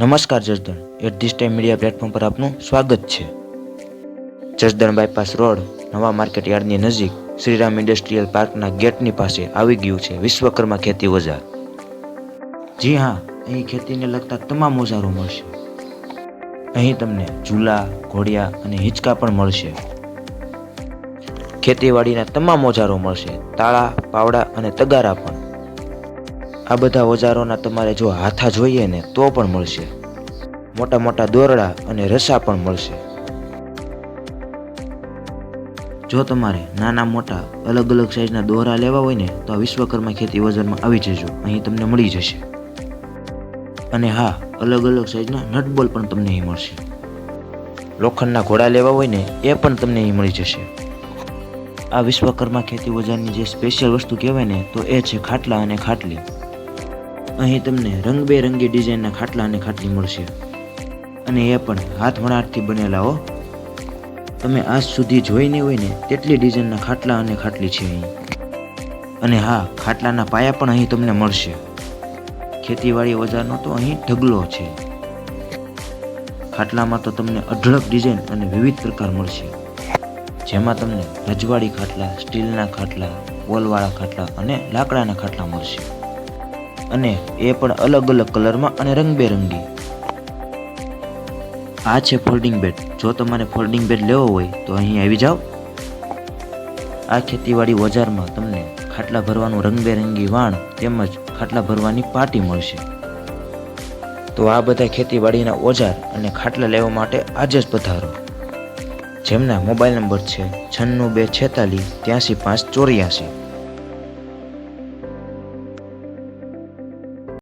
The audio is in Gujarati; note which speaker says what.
Speaker 1: નમસ્કાર, Jasdan. At this time media platform પર આપનું સ્વાગત છે. જસદણ બાયપાસ રોડ, નવા માર્કેટ યાર્ડની નજીક શ્રીરામ ઇન્ડસ્ટ્રીયલ પાર્કના ગેટની પાસે આવી ગયું છે વિશ્વકર્મા ખેતી ઓજાર જી હા, અહીં ખેતીને લગતા તમામ ઓજારો મળશે. અહીં તમને ઝૂલા ઘોડિયા અને હિંચકા પણ મળશે. ખેતીવાડીના તમામ ઓજારો મળશે. તાળા, પાવડા અને તગારા પણ. આ બધા ઓજારોના તમારે જો હાથા જોઈએ ને તો પણ મળશે. મોટા મોટા દોરડા અને રસા પણ મળશે. જો તમારે નાના મોટા અલગ અલગ સાઈઝના દોરા લેવા હોય ને, તો આ વિશ્વકર્મા ખેતી વજનમાં આવી જજો. અહીં તમને મળી જશે. અને હા, અલગ અલગ સાઈઝના નટબોલ પણ તમને અહીં મળશે. લોખંડના ઘોડા લેવા હોય ને, એ પણ તમને અહીં મળી જશે. આ વિશ્વકર્મા ખેતી વજારની જે સ્પેશિયલ વસ્તુ કહેવાય ને, તો એ છે ખાટલા અને ખાટલી. અહીં તમને રંગબેરંગી ડિઝાઇનના ખાટલા અને ખાટલી મળશે. અને એ પણ હાથ વણાટથી બનેલા હો. તમે આજ સુધી જોઈ નહીં હોય ને તેટલી ડિઝાઇનના ખાટલા અને ખાટલી છે અહીં. અને હા, ખાટલાના પાયા પણ અહીં તમને મળશે. ખેતીવાડી ઓજારનો તો અહીં ઢગલો છે. ખાટલામાં તો તમને અઢળક ડિઝાઇન અને વિવિધ પ્રકાર મળશે. જેમાં તમને રજવાડી ખાટલા, સ્ટીલના ખાટલા, વોલવાળા ખાટલા અને લાકડાના ખાટલા મળશે. અને એ પણ અલગ અલગ કલરમાં અને રંગબેરંગી. આ છે ફોલ્ડિંગ બેડ. જો તમારે ફોલ્ડિંગ બેડ લેવો હોય તો અહીં આવી જાઓ. આ ખેતીવાડી ઓજારમાં તમને ખાટલા ભરવાનું રંગબેરંગી વાણ તેમજ ખાટલા ભરવાની પાટી મળશે. તો આ બધા ખેતીવાડીના ઓજાર અને ખાટલા લેવા માટે આજે જ પધારો. જેમના મોબાઈલ નંબર છે છન્નું બે છેતાલીસ ત્યાંસી પાંચ ચોર્યાસી.